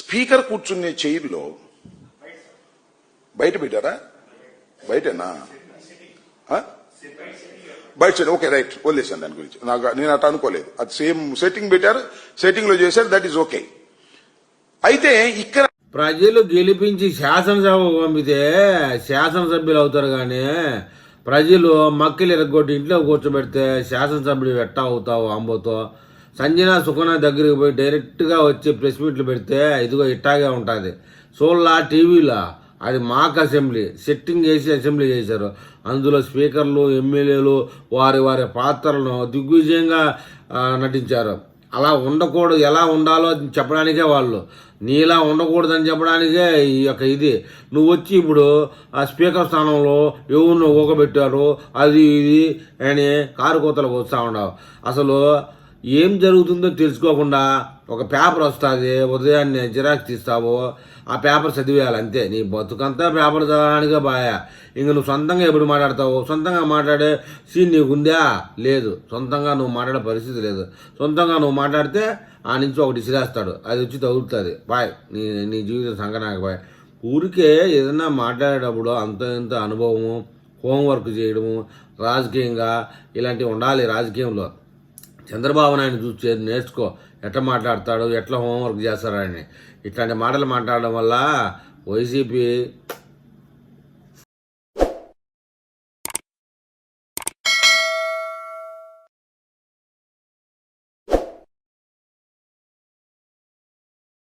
Speaker కూర్చునే చైర్లో బయట పెట్టారా? బయటనా? బయట సైడ్ ఓకే రైట్ వదిలేసాను దాని గురించి. నాకు నేను అట్లా అనుకోలేదు. అది సేమ్ సెట్టింగ్ పెట్టారు సెట్టింగ్లో చేశారు దట్ ఈస్ ఓకే అయితే ఇక్కడ ప్రజలు గెలిపించి శాసనసభ పంపితే శాసనసభ్యులు అవుతారు కానీ ప్రజలు మక్కలు ఎరగొట్టి ఇంట్లో కూర్చోబెడితే శాసనసభ్యుడు ఎట్టా అవుతావు అంబోతో? సంజన సుఖన దగ్గరికి పోయి డైరెక్ట్గా వచ్చి ప్రెస్ మీట్లు పెడితే ఇదిగో ఇట్టాగే ఉంటుంది. సోల్లా టీవీలా? అది మాక్ అసెంబ్లీ. సెట్టింగ్ చేసి అసెంబ్లీ చేశారు. అందులో స్పీకర్లు ఎమ్మెల్యేలు వారి వారి పాత్రలను దిగ్విజయంగా నటించారు. అలా ఉండకూడదు. ఎలా ఉండాలో చెప్పడానికే వాళ్ళు. నీలా ఉండకూడదని చెప్పడానికే ఈ యొక్క ఇది. నువ్వు వచ్చి ఇప్పుడు ఆ స్పీకర్ స్థానంలో ఎవరిని ఊగబెట్టారు అది ఇది అని కారు కోతలకు వస్తూ ఉండవు అసలు ఏం జరుగుతుందో తెలుసుకోకుండా ఒక పేపర్ వస్తుంది ఉదయాన్నే జిరాక్స్ తీస్తావు ఆ పేపర్ చదివేయాలి అంతే. నీ బతుకంతా పేపర్ చదవడానికే బాయా. ఇంక నువ్వు సొంతంగా ఎప్పుడు మాట్లాడతావు? సొంతంగా మాట్లాడే సీన్ నీకుందా లేదు. సొంతంగా నువ్వు మాట్లాడే పరిస్థితి లేదు. సొంతంగా నువ్వు మాట్లాడితే ఆ నుంచి ఒకటి సిరేస్తాడు అది వచ్చి తగులుతుంది. బాయ్. నీ నీ జీవితం సంగనాక బాయ్. ఊరికే ఏదైనా మాట్లాడేటప్పుడు అంత ఇంత అనుభవము హోంవర్క్ చేయడము రాజకీయంగా ఇలాంటివి ఉండాలి రాజకీయంలో. చంద్రబాబు నాయుడు చూసి నేర్చుకో. ఎట్లా మాట్లాడతాడు? ఎట్లా హోంవర్క్ చేస్తాడని ఇట్లాంటి మాటలు మాట్లాడడం వల్ల వైసీపీ